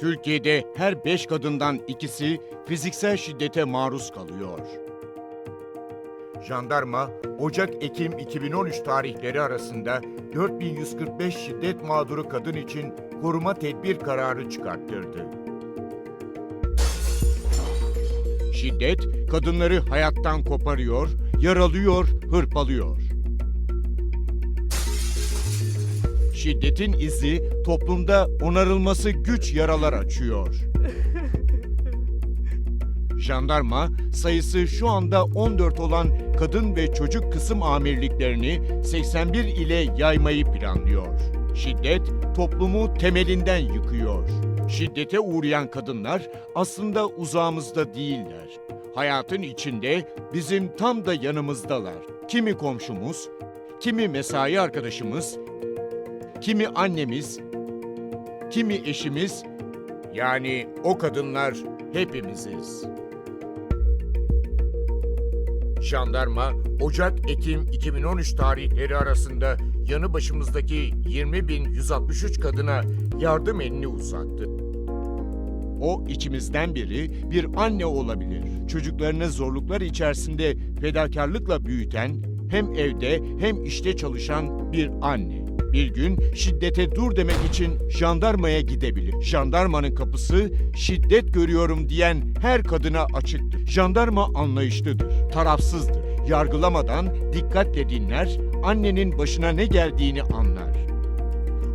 Türkiye'de her 5 kadından ikisi fiziksel şiddete maruz kalıyor. Jandarma, Ocak-Ekim 2013 tarihleri arasında 4145 şiddet mağduru kadın için koruma tedbir kararı çıkarttırdı. Şiddet, kadınları hayattan koparıyor, yaralıyor, hırpalıyor. Şiddetin izi toplumda onarılması güç yaralar açıyor. Jandarma sayısı şu anda 14 olan kadın ve çocuk kısım amirliklerini 81 ile yaymayı planlıyor. Şiddet toplumu temelinden yıkıyor. Şiddete uğrayan kadınlar aslında uzağımızda değiller. Hayatın içinde bizim tam da yanımızdalar. Kimi komşumuz, kimi mesai arkadaşımız, kimi annemiz, kimi eşimiz, yani o kadınlar hepimiziz. Jandarma, Ocak-Ekim 2013 tarihleri arasında yanı başımızdaki 20.163 kadına yardım elini uzattı. O içimizden biri bir anne olabilir. Çocuklarını zorluklar içerisinde fedakarlıkla büyüten, hem evde hem işte çalışan bir anne. Bir gün şiddete dur demek için jandarmaya gidebilir. Jandarmanın kapısı şiddet görüyorum diyen her kadına açıktır. Jandarma anlayışlıdır, tarafsızdır. Yargılamadan dikkatle dinler, annenin başına ne geldiğini anlar.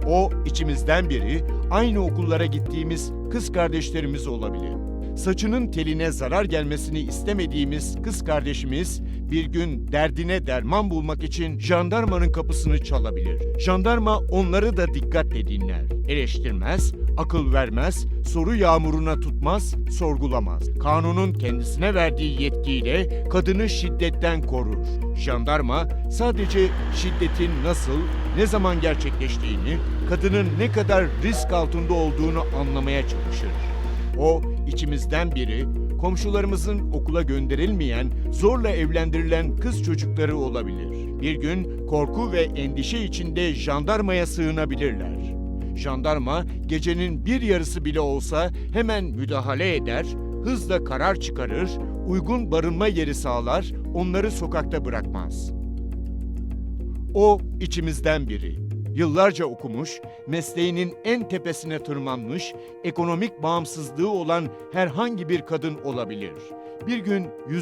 O içimizden biri aynı okullara gittiğimiz kız kardeşlerimiz olabilir. Saçının teline zarar gelmesini istemediğimiz kız kardeşimiz bir gün derdine derman bulmak için jandarmanın kapısını çalabilir. Jandarma onları da dikkatle dinler. Eleştirmez, akıl vermez, soru yağmuruna tutmaz, sorgulamaz. Kanunun kendisine verdiği yetkiyle kadını şiddetten korur. Jandarma sadece şiddetin nasıl, ne zaman gerçekleştiğini, kadının ne kadar risk altında olduğunu anlamaya çalışır. O içimizden biri, komşularımızın okula gönderilmeyen, zorla evlendirilen kız çocukları olabilir. Bir gün korku ve endişe içinde jandarmaya sığınabilirler. Jandarma gecenin bir yarısı bile olsa hemen müdahale eder, hızla karar çıkarır, uygun barınma yeri sağlar, onları sokakta bırakmaz. O içimizden biri. Yıllarca okumuş, mesleğinin en tepesine tırmanmış, ekonomik bağımsızlığı olan herhangi bir kadın olabilir. Bir gün yüz